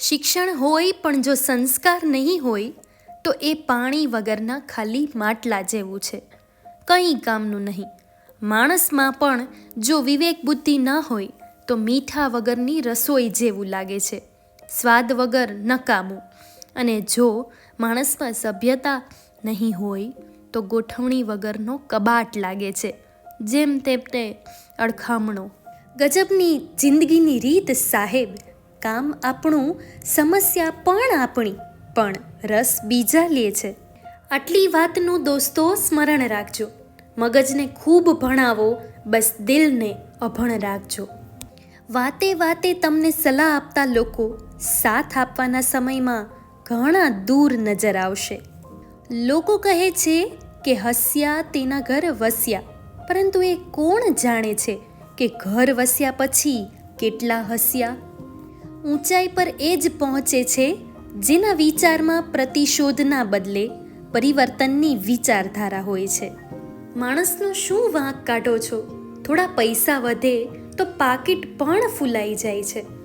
શિક્ષણ હોય પણ જો સંસ્કાર નહીં હોય, તો એ પાણી વગરના ખાલી માટલા જેવું છે. કંઈ કામનું નહીં. માણસમાં પણ જો વિવેક બુદ્ધિ ન હોય, તો મીઠા વગરની રસોઈ જેવું લાગે છે. સ્વાદ વગર નકામું. અને જો માણસમાં સભ્યતા નહીં હોય, તો ગોઠવણી વગરનો કબાટ લાગે છે. જેમ તેમને અડખામણો. ગજબની જિંદગીની રીત સાહેબ કામ આપણું સમસ્યા પણ આપણી, પણ રસ બીજા લે છે. આટલી વાતનું દોસ્તો સ્મરણ રાખજો. મગજને ખૂબ ભણાવો, બસ દિલને અભણ રાખજો. વાતે વાતે તમને સલાહ આપતા લોકો સાથ આપવાના સમયમાં ઘણા દૂર નજર આવશે. લોકો કહે છે કે હસ્યા તેના ઘર વસ્યા, પરંતુ એ કોણ જાણે છે કે ઘર વસ્યા પછી કેટલા હસ્યા? ઊંચાઈ પર એ જ પહોંચે છે, જેના વિચારમાં પ્રતિશોધના બદલે પરિવર્તનની વિચારધારા હોય છે. માણસનો શું વાંક કાઢો છો? થોડા પૈસા વધે તો પાકીટ પણ ફૂલાઈ જાય છે.